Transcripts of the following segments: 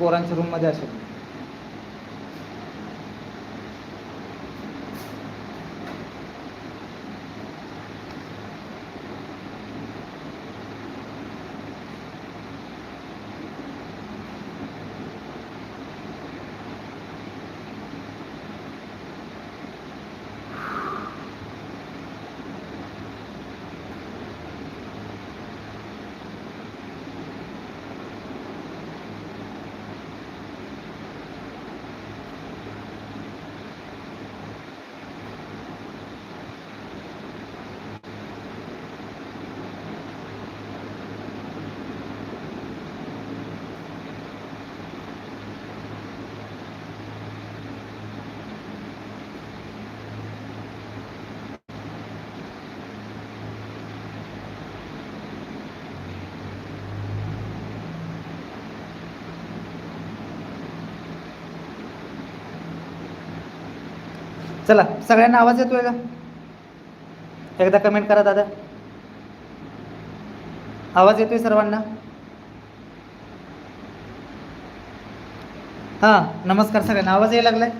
पोरांच्या रूममध्ये असेल चला सगळ्यांना आवाज येतोय का? एकदा कमेंट करा दादा. आवाज येतोय सर्वांना? हां नमस्कार सगळ्यांना. आवाज यायला लागलाय?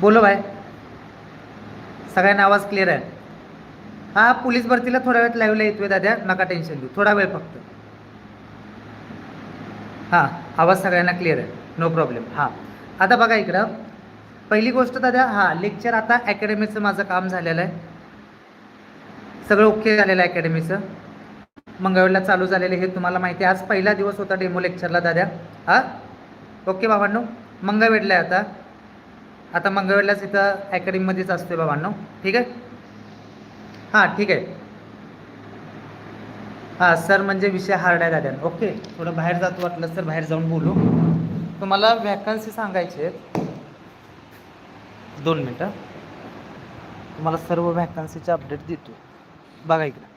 बोलो बाय. सगळ्यांना आवाज क्लिअर आहे. हा पोलीस भरतीला थोड्या वेळात लाईव्हला येतोय दादा नका टेन्शन घेऊ थोडा वेळ फक्त. हां आवाज सगळ्यांना क्लिअर आहे. नो प्रॉब्लेम हां. आता बघा इकडं. पहिली गोष्ट दादा हां लेक्चर आता अकॅडमीचं माझं काम झालेलं आहे. सगळं ओके झालेलं आहे अकॅडमीचं मंगळवेळला चालू झालेले हे तुम्हाला माहिती आहे. आज पहिला दिवस होता डेमो लेक्चरला दादा. हां? ओके बाबांनो मंगळवेडला आहे आता. आता मंगळवेडलाच इथं अकॅडमीमध्येच असतोय बाबांनो ठीक आहे? हां ठीक आहे. हां सर म्हणजे विषय हार्ड आहे दादा. ओके थोडं बाहेर जातो वाटलं सर बाहेर जाऊन बोलू. तुम्हाला व्हॅकन्सी सांगायची आहेत. दोन मिनटं. तुम्हाला सर्व वॅकन्सीचे अपडेट देतो. बघा इकडं.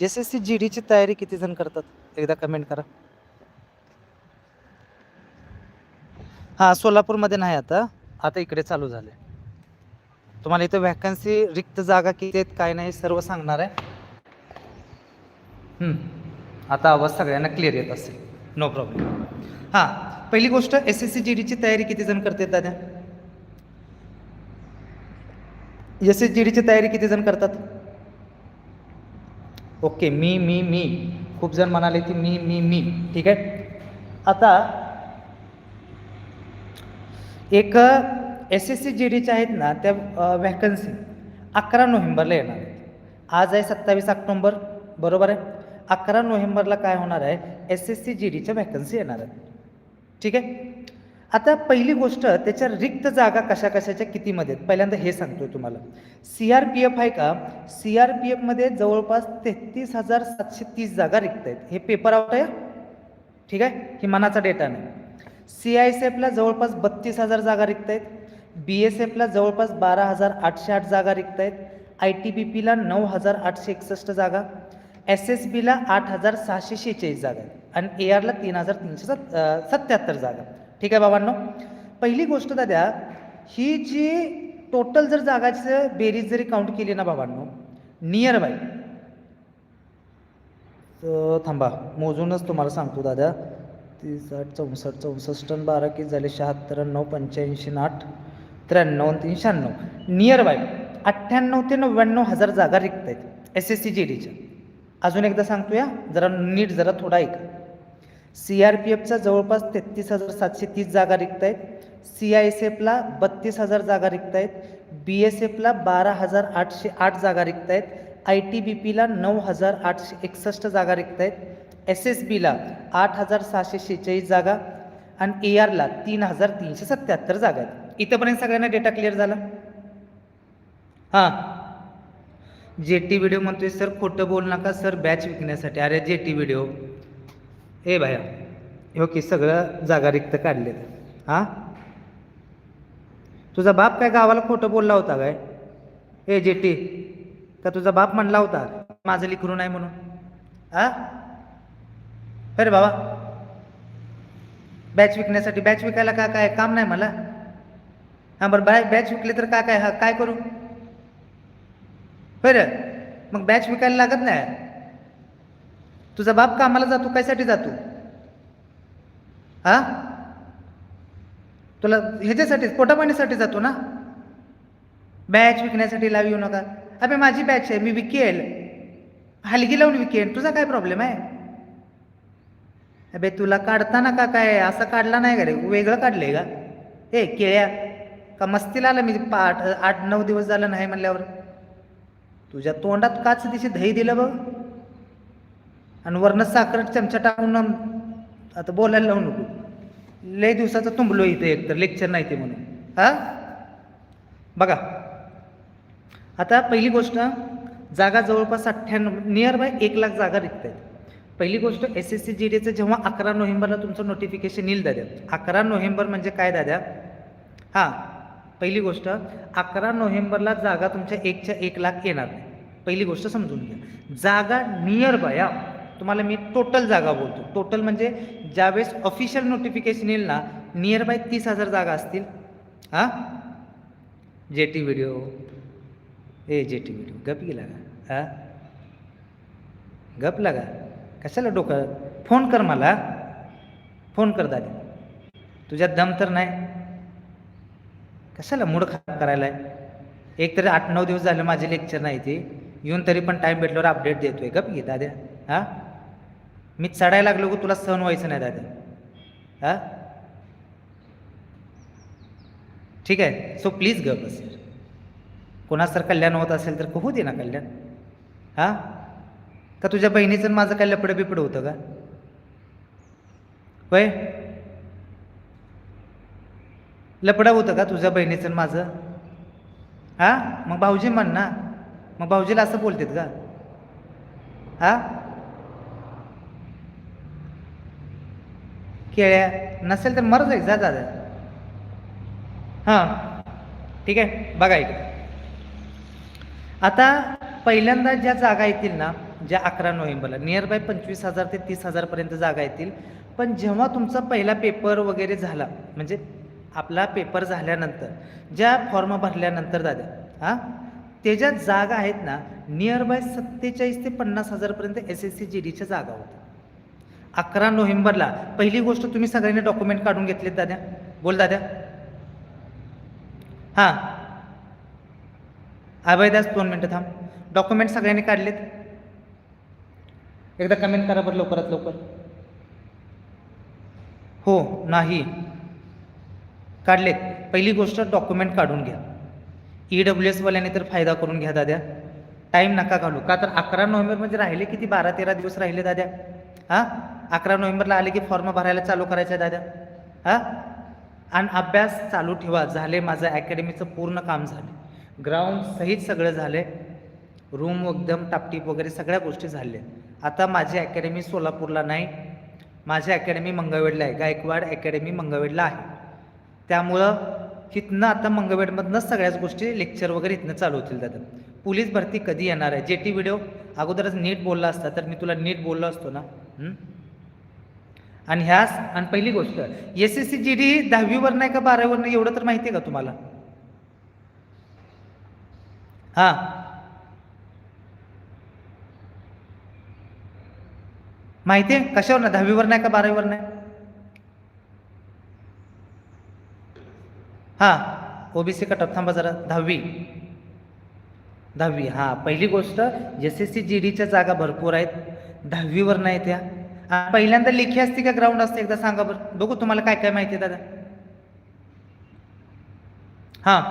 एस एस सी जी डीची तयारी किती जण करतात? एकदा कमेंट करा. हां सोलापूरमध्ये नाही आता. आता इकडे चालू झाले तुम्हाला इथं वॅकन्सी रिक्त जागा किती आहेत काय नाही सर्व सांगणार आहे. आता आवाज सगळ्यांना क्लिअर येत असेल. नो प्रॉब्लेम हां पहिली गोष्ट एस एस सी जी डीची तयारी किती जण करतात दादा? एस एस जी डीची तयारी किती जण करतात? ओके मी मी मी. खूप जण म्हणाले की मी मी मी. ठीक आहे? आता एक एस एस सी जी डीच्या आहेत ना त्या वॅकन्सी अकरा नोव्हेंबरला येणार आहेत. आज आहे सत्तावीस ऑक्टोंबर बरोबर आहे? अकरा नोव्हेंबरला काय होणार आहे? एस एस सी जी डीच्या वॅकन्सी येणार आहेत. ठीक आहे? आता पहिली गोष्ट त्याच्या रिक्त जागा कशा कशाच्या कितीमध्ये आहेत? पहिल्यांदा हे सांगतो तुम्हाला. सी आर पी एफ आहे का? सी आर पी एफमध्ये जवळपास तेहतीस हजार सातशे तीस जागा रिक्त आहेत. हे पेपर आउट आहे? ठीक आहे? ही मनाचा डेटा नाही. सी आय एस एफला जवळपास बत्तीस हजार जागा रिक्त आहेत. बी एस एफला जवळपास बारा हजार आठशे आठ जागा रिक्त आहेत. आय टी बी पीला नऊ हजार आठशे एकसष्ट जागा. एस एस बीला आठ हजार सहाशे शेहेचाळीस जागा आहेत आणि ए आरला तीन हजार तीनशे सत सत्याहत्तर जागा ठीक आहे बाबांनो? पहिली गोष्ट दाद्या ही जी टोटल जर जागाची बेरीज जरी काउंट केली ना बाबांनो नियर बाय थांबा मोजूनच तुम्हाला सांगतो दादा. तीस आठ चौसष्ट चौसष्ट बारा किती झाले? शहात्तर नऊ पंच्याऐंशी आठ त्र्याण्णव तीन शहाण्णव. नियर बाय अठ्ठ्याण्णव ते नव्याण्णव हजार जागा रिक्त आहेत. एस एस सी जी डीच्या अजून एकदा सांगतोया जरा नीट जरा थोडा ऐक. सी आर पी एफचा जवळपास तेहतीस हजार सातशे तीस जागा रिक्त आहेत सी आय एस एफला बत्तीस हजार जागा रिक्त आहेत बी एस एफला बारा हजार आठशे आठ जागा रिक्त आहेत आय टी बी पीला नऊ हजार आठशे एकसष्ट जागा रिक्त आहेत एस एस बीला आठ हजार सहाशे शेहेचाळीस जागा आणि ए आरला तीन हजार तीनशे सत्याहत्तर जागा आहेत. इथंपर्यंत सगळ्यांना डेटा क्लिअर झाला? हां. जे टी व्हिडिओ म्हणतोय सर खोटं बोल नका सर बॅच विकण्यासाठी. अरे जे टी व्हिडिओ ए भाया हो की सगळं जागा रिक्त काढलेत. हां? तुझा बाप काय गावाला खोटं बोलला होता काय? ए जे टी का तुझा बाप म्हणला होता? माझं लिखरू नाही म्हणून. हा? अरे बाबा. बॅच विकण्यासाठी बॅच विकायला का काय? काम नाही मला. हां बरं बॅ बॅच विकले तर का काय? हा काय करू? बरं. मग बॅच विकायला लागत नाही. तुझा बाप कामाला जातो कायसाठी जातो? हा? तुला ह्याच्यासाठीच पोटापाण्यासाठी जातो ना? बॅच विकण्यासाठी लावी येऊ नका. अबे माझी बॅच आहे मी विकेल. हलगी लावून विकेन. तुझा काय प्रॉब्लेम आहे? अबे तुला काढताना का काय? असं काढला नाही का रे? वेगळं काढलंय का? ए केळ्या. का मस्तीला आलं मी? पाठ आठ नऊ दिवस झालं नाही म्हणल्यावर. तुझ्या तोंडात काच दिशी दही दिलं बघ. आणि वरनं साखर चमचा टाकून आता बोलायला लावू नको. लय दिवसाचं तुंबलो इथे एक तर लेक्चर नाही ते म्हणून. हा? बघा. आता पहिली गोष्ट जागा जवळपास अठ्ठ्याण्णव नियर बाय एक लाख जागा रिक्त आहेत पहिली गोष्ट एस एस सी जी डीचं जेव्हा अकरा नोव्हेंबरला तुमचं नोटिफिकेशन येईल दाद्या. अकरा नोव्हेंबर म्हणजे काय दाद्या? हां. पहिली गोष्ट अकरा नोव्हेंबरला जागा तुमच्या एकच्या एक लाख येणार नाही. पहिली गोष्ट समजून घ्या. जागा नियर बाय हा. तुम्हाला मी टोटल जागा बोलतो. टोटल म्हणजे ज्यावेळेस ऑफिशियल नोटिफिकेशन येईल ना नियर बाय तीस हजार जागा असतील. हां? जे टी व्हिडिओ ए जे टी व्हिडिओ गप गेला का? हां? गप लागा. कशाला डोकं? फोन कर मला. फोन कर दादी. तुझ्यात दम तर नाही? कशाला मूड खराब करायला आहे एक तरी आठ नऊ दिवस झाले माझे लेक्चर नाही ते. येऊन तरी पण टाईम भेटल्यावर अपडेट देतोय गप घे दाद्या. हां? मी चढायला लागलो की तुला सहन व्हायचं नाही दादा हां? ठीक आहे. सो प्लीज गप असेल कोणास कल्याण होत असेल तर होऊ दे ना कल्याण. हां? का तुझ्या बहिणीचं माझं काय लपडं बिपडं होतं का होय? लपडा होतं का तुझ्या बहिणीचं माझं? हां? मग भाऊजी म्हण ना. मग भाऊजीला असं बोलतात का? हां? केळ्या नसेल तर मर जाईल जा दादा हां. ठीक आहे बघा इकडे. आता पहिल्यांदा ज्या जागा येतील ना ज्या अकरा नोव्हेंबरला नियर बाय पंचवीस हजार ते तीस हजारपर्यंत जागा येतील. पण जेव्हा तुमचा पहिला पेपर वगैरे झाला म्हणजे आपला पेपर झाल्यानंतर ज्या फॉर्म भरल्यानंतर दादा हां? त्याच्या जागा आहेत ना नियर बाय सत्तेचाळीस ते पन्नास हजारपर्यंत एस एस सी जी डीच्या जागा होत्या. अकरा नोव्हेंबरला पहिली गोष्ट तुम्ही सगळ्यांनी डॉक्युमेंट काढून घेतलेत दाद्या बोल दाद्या हां. अभयदास दोन मिनटं थांब. डॉक्युमेंट सगळ्यांनी काढलेत. एकदा कमेंट करा बरं लवकरात लवकर. हो नाही. काढलेत. पहिली गोष्ट डॉक्युमेंट काढून घ्या. ई डब्ल्यू एसवाल्याने तर फायदा करून घ्या दाद्या. टाईम नका घालू. का तर अकरा नोव्हेंबर म्हणजे राहिले किती? बारा तेरा दिवस राहिले दाद्या. हां? अकरा नोव्हेंबरला आले की फॉर्म भरायला चालू करायचं आहे दादा हां? आणि अभ्यास चालू ठेवा. झाले माझं अकॅडमीचं पूर्ण काम झाले. ग्राउंड सहित सगळं झालं रूम एकदम टापटीप वगैरे सगळ्या गोष्टी झाल्या. आता माझी अकॅडमी सोलापूरला नाही. माझी अकॅडमी मंगळवेडला आहे. गायकवाड अकॅडमी मंगळवेडला आहे. त्यामुळं तिथनं आता मंगळवेडमधनंच सगळ्याच गोष्टी लेक्चर वगैरे इथनं चालू होतील दादा. पोलीस भरती कधी येणार आहे? जे टी व्हिडिओ अगोदरच नीट बोलला असता तर मी तुला नीट बोललो असतो ना? आणि ह्याच आणि पहिली गोष्ट S S C G D दहावीवर नाही का बारावीवर नाही एवढं तर माहिती आहे का तुम्हाला? हां. माहिती आहे? कशावर ना दहावीवर नाही का बारावीवर नाही हां ओबीसी कटअप थांबा जरा. दहावी. दहावी हां. पहिली गोष्ट एस एस सी जी डीच्या जागा भरपूर आहेत. दहावीवर नाही त्या. पहिल्यांदा लेखी असते का ग्राउंड असते? एकदा सांगा बरं. बघू तुम्हाला काय काय माहिती आहे दादा. हां.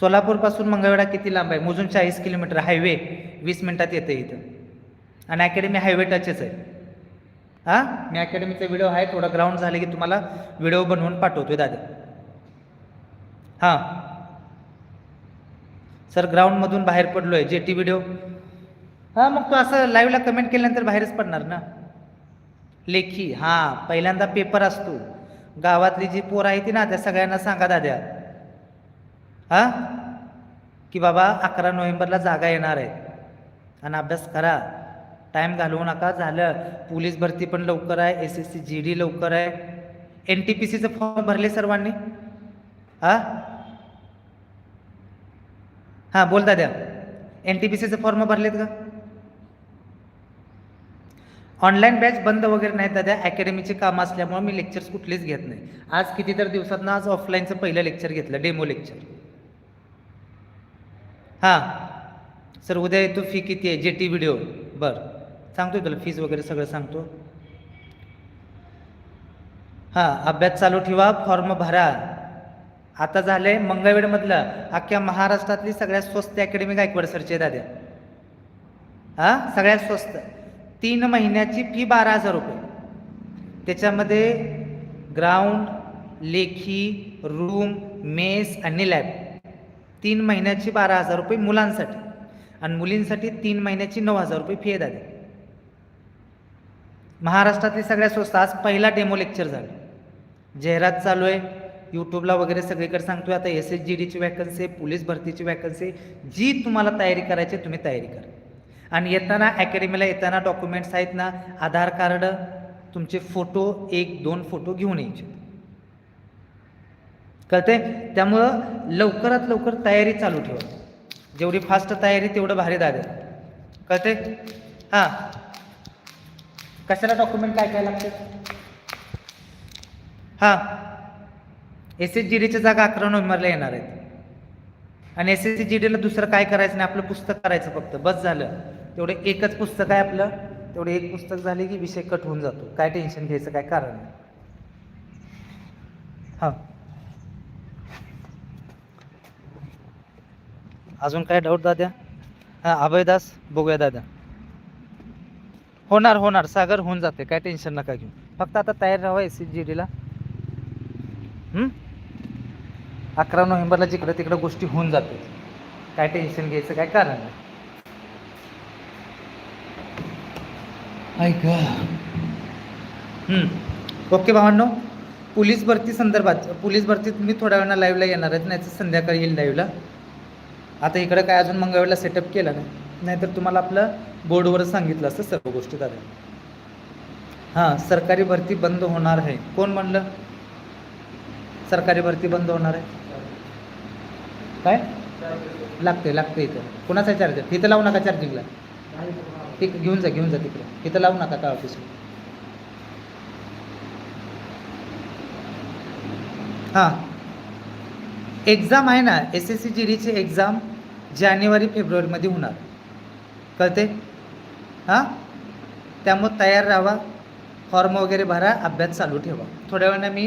सोलापूरपासून मंगळवेढा किती लांब आहे? मोजून चाळीस किलोमीटर. हायवे वीस मिनिटात येतं इथं. आणि अकॅडमी हायवे टचच आहे. हां? मी अकॅडमीचा व्हिडिओ आहे थोडा ग्राउंड झाले की तुम्हाला व्हिडिओ बनवून पाठवतोय दादा. हां. सर ग्राउंडमधून बाहेर पडलो आहे जे टी व्हिडिओ हां मग तो असं लाईव्हला कमेंट केल्यानंतर बाहेरच पडणार ना? लेखी हां पहिल्यांदा पेपर असतो. गावातली जी पोरं आहे ती ना त्या सगळ्यांना सांगा दाद्या. हां? की बाबा अकरा नोव्हेंबरला जागा येणार आहे. आणि अभ्यास करा. टाईम घालवू नका. झालं. पोलीस भरती पण लवकर आहे. S S C G D लवकर आहे. एन टी पी सीचं फॉर्म भरले सर्वांनी? हां हां बोल दाद्या एन टी पी सीचं फॉर्म भरलेत का? ऑनलाईन बॅच बंद वगैरे नाही दादा अकॅडमीचे काम असल्यामुळे मी लेक्चर्स कुठलेच घेत नाही. आज किती तर दिवसातनं आज ऑफलाईनचं पहिलं लेक्चर घेतलं डेमो लेक्चर हां. सर उद्या येतो. फी किती आहे? जे टी व्हिडिओ बरं. सांगतो तुला फीज वगैरे सगळं सांगतो. हां अभ्यास चालू ठेवा फॉर्म भरा. आता झाले मंगळवेढमधलं. अख्ख्या महाराष्ट्रातली सगळ्यात स्वस्त अकॅडमी गायकवाड सरचे आहे दाद्या. हां सगळ्यात स्वस्त. तीन महिन्याची फी बारा हजार रुपये. त्याच्यामध्ये ग्राउंड लेखी रूम मेस आणि लॅब तीन महिन्याची बारा हजार रुपये मुलांसाठी. आणि मुलींसाठी तीन महिन्याची नऊ हजार रुपये फी आहे दादा महाराष्ट्रातली सगळ्यात स्वस्त आज पहिला डेमो लेक्चर झालं. जाहिरात चालू आहे. यूट्यूबला वगैरे सगळीकडे सांगतोय. आता एस एस जी डीची वॅकन्सी पोलीस भरतीची वॅकन्सी जी तुम्हाला तयारी करायची तुम्ही तयारी करा. आणि येताना अकॅडमीला येताना डॉक्युमेंट्स आहेत ना आधार कार्ड तुमचे फोटो एक दोन फोटो घेऊन यायचे. कळते त्यामुळं लवकरात लवकर तयारी चालू ठेवा. जेवढी फास्ट तयारी तेवढं भारी दादा. कळते हां. कशाला डॉक्युमेंट काय काय लागते? हां. एस एस जी डीच्या जागा अकरा नोव्हेंबरला येणार आहेत. आणि एस एस सी जी डीला दुसरं काय करायचं नाही आपलं पुस्तक करायचं फक्त. बस झालं. तेवढं एकच पुस्तक आहे आपलं. तेवढे एक पुस्तक झाले की विषय कट होऊन जातो. काय टेन्शन घ्यायचं काय कारण नाही. हां. अजून काय डाऊट दाद्या? हां अभयदास बघूया दादा होणार होणार. सागर होऊन जाते. काय टेन्शन नका घेऊ. फक्त आता तयार राहावं एस सी जी डीला अकरा नोव्हेंबरला जिकडं तिकडं गोष्टी होऊन जाते काय टेन्शन घ्यायचं काय कारण नाही ऐका ओके भावांनो पोलीस भरती संदर्भात पोलीस भरतीत मी थोड्या वेळानं लाईव्हला येणार आहेत नाही तर संध्याकाळी येईल लाईव्हला आता इकडं काय अजून मंगळवेळला सेटअप केला नाही. नाहीतर तुम्हाला आपलं बोर्डवरच सांगितलं असतं सर्व गोष्टी दादा. हां सरकारी भरती बंद होणार आहे. कोण म्हणलं? सरकारी भरती बंद होणार आहे. काय? लागते लागते इथं. कुणाचा चार्जर इथं लावू नका चार्जिंगला ठीक घेऊन जा घेऊन जा तिकडे. इथं लावू नका का ऑफिस हां. एक्झाम आहे ना एस एस सी जी डीची एक्झाम जानेवारी फेब्रुवारीमध्ये होणार. कळते हां? त्यामुळं तयार राहा फॉर्म वगैरे भरा अभ्यास चालू ठेवा. थोड्या वेळानं मी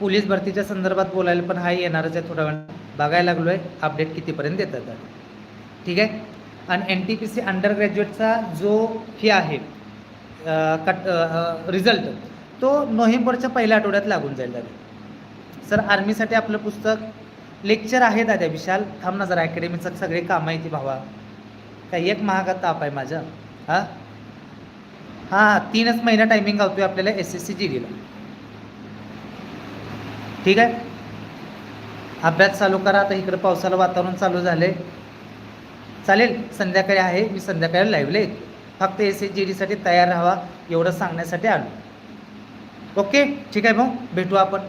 पोलीस भरतीच्या संदर्भात बोलायला पण हा येणारच आहे थोड्या वेळानं. बघायला लागलो आहे अपडेट कितीपर्यंत देतात आहे. ठीक आहे? आणि N T P C under ग्रॅज्युएटचा जो फी आहे कट रिझल्ट तो नोव्हेंबरच्या पहिल्या आठवड्यात लागून जाईल दादा. सर आर्मीसाठी आपलं पुस्तक लेक्चर आहे दादा विशाल. थांब ना जरा अकॅडमीचं सगळे कामं आहे ती भावा. काय एक महागात ताप आहे माझं. हां? हां तीनच महिना टायमिंग गावतोय आपल्याला एस एस सी जी डीला ठीक आहे? अभ्यास चालू करा आता इकडं पावसाला वातावरण चालू झाले. चालेल संध्याकाळी आहे मी संध्याकाळी लाईव्हला येतो. फक्त एस एस जी डीसाठी तयार राहावा एवढं सांगण्यासाठी आलो. ओके ठीक आहे भाऊ भेटू आपण.